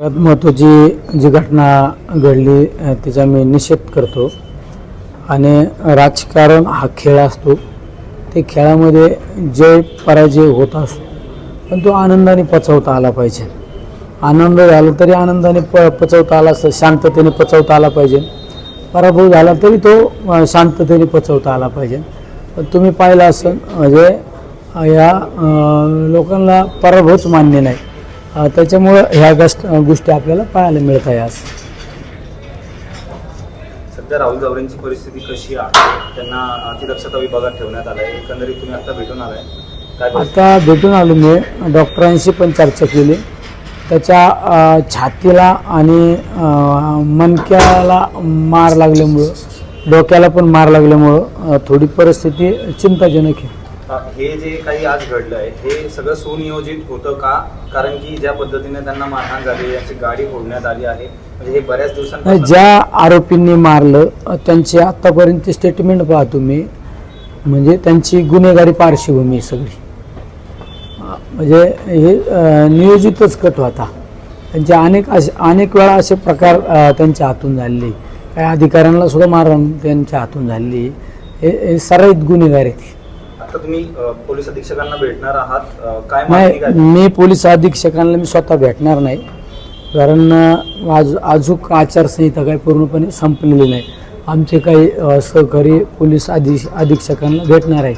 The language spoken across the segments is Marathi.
सगळ्यात महत्त्वाची जी घटना घडली अ, तिचा मी निषेध करतो. आणि राजकारण हा खेळ असतो. ते खेळामध्ये जय पराजय होत असतो पण तो आनंदाने पचवता आला पाहिजे. आनंद झाला तरी आनंदाने प पचवता आला असं शांततेने पचवता आला पाहिजे. पराभव झाला तरी तो शांततेने पचवता आला पाहिजे. पण तुम्ही पाहिलं असेल म्हणजे या लोकांना पराभवच मान्य नाही. त्याच्यामुळं ह्या गस्ट गोष्टी आपल्याला पाहायला मिळत आहे आज. सध्या राहुल गावरेंची परिस्थिती कशी आहे? त्यांना अतिदक्षता विभागात ठेवण्यात आलंय. एकंदरीत तुम्ही आता भेटून आलाय. काय? आता भेटून आलो मी. डॉक्टरांशी पण चर्चा केली. त्याच्या छातीला आणि अ, मणक्याला मार लागल्यामुळं डोक्याला पण मार लागल्यामुळं थोडी परिस्थिती चिंताजनक आहे. हे जे काही आज घडलंय हे सगळं सुनियोजित होतं का? कारण की ज्या पद्धतीने त्यांना मारहाण झाली याची गाडी फोडण्यात आली आहे म्हणजे हे बऱ्याच नाही, दिवसांपासून ज्या आरोपींनी मारलं त्यांचे त्यांची स्टेटमेंट पाहतो तुम्ही. म्हणजे त्यांची गुन्हेगारी पार्श्वभूमी सगळी. म्हणजे हे नियोजितच कट होता. त्यांचे अनेक असे अनेक वेळा असे प्रकार त्यांच्या हातून झालेले. काही अधिकाऱ्यांना सुद्धा मारण त्यांच्या हातून झालेली. हे सरळ सराईत गुन्हेगारी आहेत. आता तुम्ही पोलीस अधीक्षकांना भेटणार आहात. काय नाही मी पोलीस अधीक्षकांना मी स्वतः भेटणार नाही. कारण आज अजूक आचारसंहिता काही पूर्णपणे संपलेली नाही. आमचे काही सहकारी पोलीस अधि अधीक्षकांना भेटणार आहे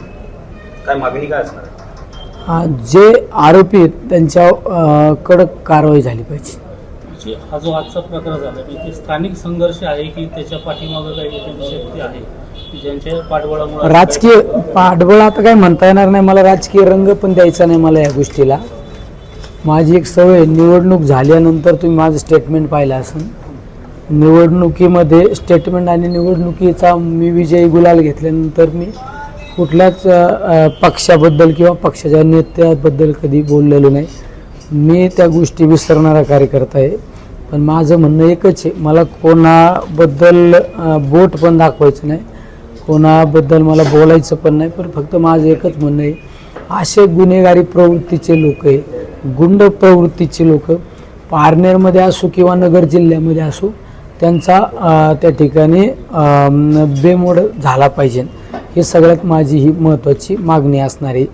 काय मागणी काय असणार? जे आरोपी आहेत त्यांच्या कडक कारवाई झाली पाहिजे. म्हणजे हा जो आजचा प्रकार झाला की ते स्थानिक संघर्ष आहे की त्याच्या पाठीमागं काही शक्ती आहे की ज्यांच्या पाठबळामुळे राजकीय पाठबळ आता काही म्हणता येणार नाही. मला राजकीय रंग पण द्यायचा नाही मला या गोष्टीला. माझी एक सवय निवडणूक झाल्यानंतर तुम्ही माझं स्टेटमेंट पाहिलं असेल. निवडणुकीमध्ये स्टेटमेंट आणि निवडणुकीचा मी विजयी गुलाल घेतल्यानंतर मी कुठल्याच पक्षाबद्दल किंवा पक्षाच्या नेत्याबद्दल कधी बोललेलो नाही. मी त्या गोष्टी विसरणारा कार्यकर्ता आहे. पण माझं म्हणणं एकच आहे मला कोणाबद्दल बोट पण दाखवायचं नाही कोणाबद्दल मला बोलायचं पण नाही पण फक्त माझं एकच म्हणणं आहे असे गुन्हेगारी प्रवृत्तीचे लोक आहे गुंड प्रवृत्तीचे लोक पारनेरमध्ये असो किंवा नगर जिल्ह्यामध्ये असो त्यांचा त्या ठिकाणी बेमोड झाला पाहिजे. हे सगळ्यात माझी ही महत्त्वाची मागणी असणारी